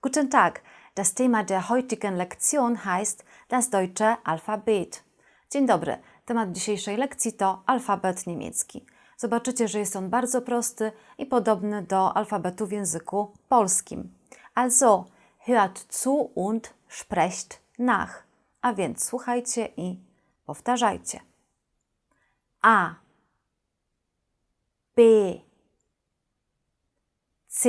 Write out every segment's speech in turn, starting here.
Guten Tag. Das Thema der heutigen Lektion heißt das deutsche Alphabet. Dzień dobry. Temat dzisiejszej lekcji to alfabet niemiecki. Zobaczycie, że jest on bardzo prosty i podobny do alfabetu w języku polskim. Also, hört zu und sprecht nach. A więc słuchajcie i powtarzajcie. A B C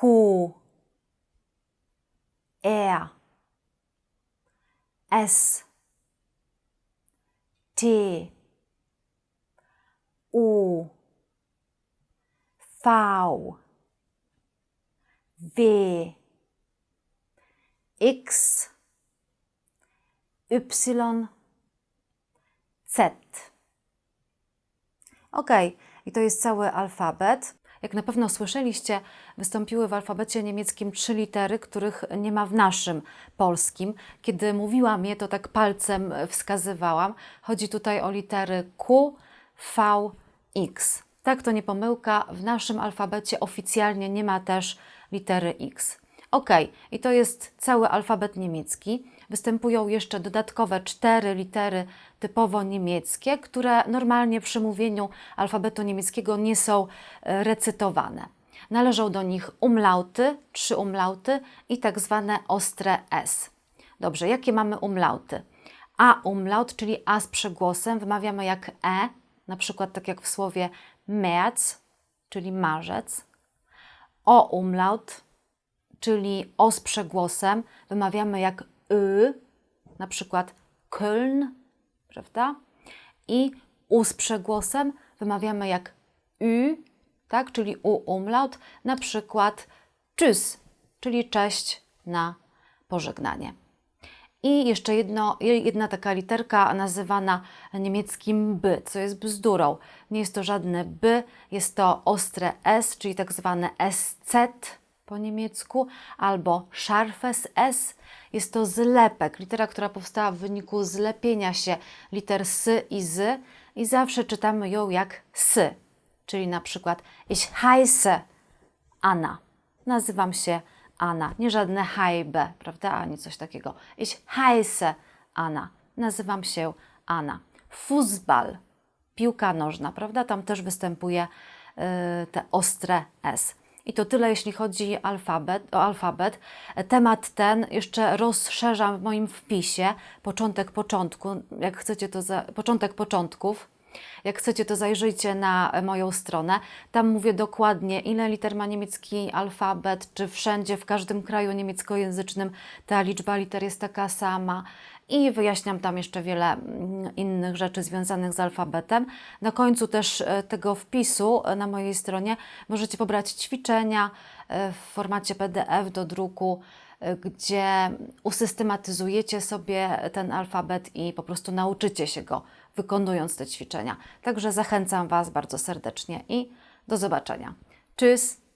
Q R S T U V W X Y Z. Ok, i to jest cały alfabet. Jak na pewno słyszeliście, wystąpiły w alfabecie niemieckim trzy litery, których nie ma w naszym polskim. Kiedy mówiłam je, to tak palcem wskazywałam. Chodzi tutaj o litery Q, V, X. Tak, to nie pomyłka. W naszym alfabecie oficjalnie nie ma też litery X. Ok, i to jest cały alfabet niemiecki. Występują jeszcze dodatkowe cztery litery typowo niemieckie, które normalnie przy mówieniu alfabetu niemieckiego nie są e, recytowane. Należą do nich umlauty, trzy umlauty i tak zwane ostre S. Dobrze, jakie mamy umlauty? A umlaut, czyli A z przegłosem, wymawiamy jak E, na przykład tak jak w słowie März, czyli marzec. O umlaut, czyli O z przegłosem, wymawiamy jak Y, na przykład Köln, prawda? I U z przegłosem wymawiamy jak Ü, tak? czyli U umlaut, na przykład Tschüss, czyli cześć na pożegnanie. I jeszcze jedno, jedna taka literka nazywana niemieckim by, co jest bzdurą. Nie jest to żadne by, jest to ostre S, czyli tak zwane SZ po niemiecku, albo scharfes S. Jest to zlepek, litera, która powstała w wyniku zlepienia się liter s i z i zawsze czytamy ją jak s, czyli na przykład ich heiße Anna. Nazywam się Anna, nie żadne Heibe, prawda, ani coś takiego. Ich heiße Anna. Nazywam się Anna. Fußball, piłka nożna, prawda, tam też występuje y, te ostre S. I to tyle, jeśli chodzi alfabet, o alfabet. Temat ten jeszcze rozszerzam w moim wpisie. Początek początku. Jak chcecie, to za, początek początków. Jak chcecie, to zajrzyjcie na moją stronę. Tam mówię dokładnie, ile liter ma niemiecki alfabet, czy wszędzie, w każdym kraju niemieckojęzycznym ta liczba liter jest taka sama. I wyjaśniam tam jeszcze wiele mm, innych rzeczy związanych z alfabetem. Na końcu też e, tego wpisu e, na mojej stronie możecie pobrać ćwiczenia e, w formacie PDF do druku, gdzie usystematyzujecie sobie ten alfabet i po prostu nauczycie się go wykonując te ćwiczenia. Także zachęcam Was bardzo serdecznie i do zobaczenia. Tschüss!